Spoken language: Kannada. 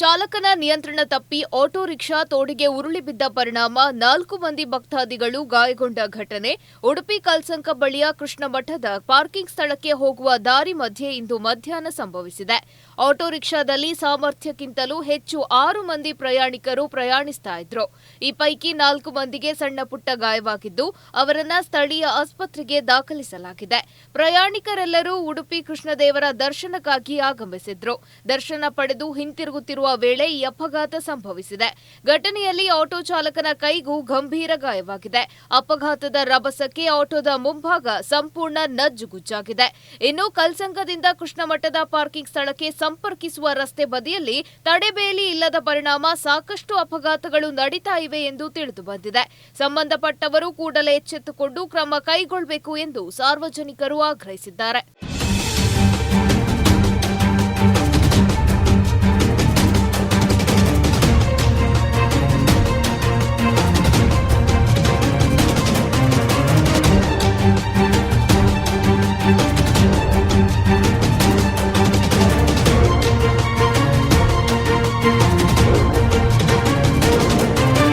ಚಾಲಕನ ನಿಯಂತ್ರಣ ತಪ್ಪಿ ಆಟೋ ರಿಕ್ಷಾ ತೋಡಿಗೆ ಉರುಳಿ ಬಿದ್ದ ಪರಿಣಾಮ ನಾಲ್ಕು ಮಂದಿ ಭಕ್ತಾದಿಗಳು ಗಾಯಗೊಂಡ ಘಟನೆ. ಉಡುಪಿ ಕಲ್ಸಂಕ ಬಳಿಯ ಕೃಷ್ಣ ಮಠದ ಪಾರ್ಕಿಂಗ್ ಸ್ಥಳಕ್ಕೆ ಹೋಗುವ ದಾರಿ ಮಧ್ಯೆ ಇಂದು ಮಧ್ಯಾಹ್ನ ಸಂಭವಿಸಿದೆ. ಆಟೋ ರಿಕ್ಷಾದಲ್ಲಿ ಸಾಮರ್ಥ್ಯಕ್ಕಿಂತಲೂ ಹೆಚ್ಚು ಆರು ಮಂದಿ ಪ್ರಯಾಣಿಕರು ಪ್ರಯಾಣಿಸ್ತಾ ಇದ್ರು. ಈ ಪೈಕಿ ನಾಲ್ಕು ಮಂದಿಗೆ ಸಣ್ಣ ಪುಟ್ಟ ಗಾಯವಾಗಿದ್ದು, ಅವರನ್ನ ಸ್ಥಳೀಯ ಆಸ್ಪತ್ರೆಗೆ ದಾಖಲಿಸಲಾಗಿದೆ. ಪ್ರಯಾಣಿಕರೆಲ್ಲರೂ ಉಡುಪಿ ಕೃಷ್ಣದೇವರ ದರ್ಶನಕ್ಕಾಗಿ ಆಗಮಿಸಿದ್ರು. ದರ್ಶನ ಪಡೆದು ಹಿಂತಿರುಗುತ್ತಿರುವ ವೇಳೆ ಈ ಅಪಘಾತ ಸಂಭವಿಸಿದೆ. ಘಟನೆಯಲ್ಲಿ ಆಟೋ ಚಾಲಕನ ಕೈಗೂ ಗಂಭೀರ ಗಾಯವಾಗಿದೆ. ಅಪಘಾತದ ರಭಸಕ್ಕೆ ಆಟೋದ ಮುಂಭಾಗ ಸಂಪೂರ್ಣ ನಜ್ಜುಗುಜ್ಜಾಗಿದೆ. ಇನ್ನು ಕಲ್ಸಂಗದಿಂದ ಕೃಷ್ಣಮಠದ ಪಾರ್ಕಿಂಗ್ ಸ್ಥಳಕ್ಕೆ ಸಂಪರ್ಕಿಸುವ ರಸ್ತೆ ಬದಿಯಲ್ಲಿ ತಡೆಬೇಲಿ ಇಲ್ಲದ ಪರಿಣಾಮ ಸಾಕಷ್ಟು ಅಪಘಾತಗಳು ನಡೀತಾ ಇವೆ ಎಂದು ತಿಳಿದು ಬಂದಿದೆ. ಸಂಬಂಧಪಟ್ಟವರು ಕೂಡಲೇ ಎಚ್ಚೆತ್ತುಕೊಂಡು ಕ್ರಮ ಕೈಗೊಳ್ಳಬೇಕು ಎಂದು ಸಾರ್ವಜನಿಕರು ಆಗ್ರಹಿಸಿದ್ದಾರೆ.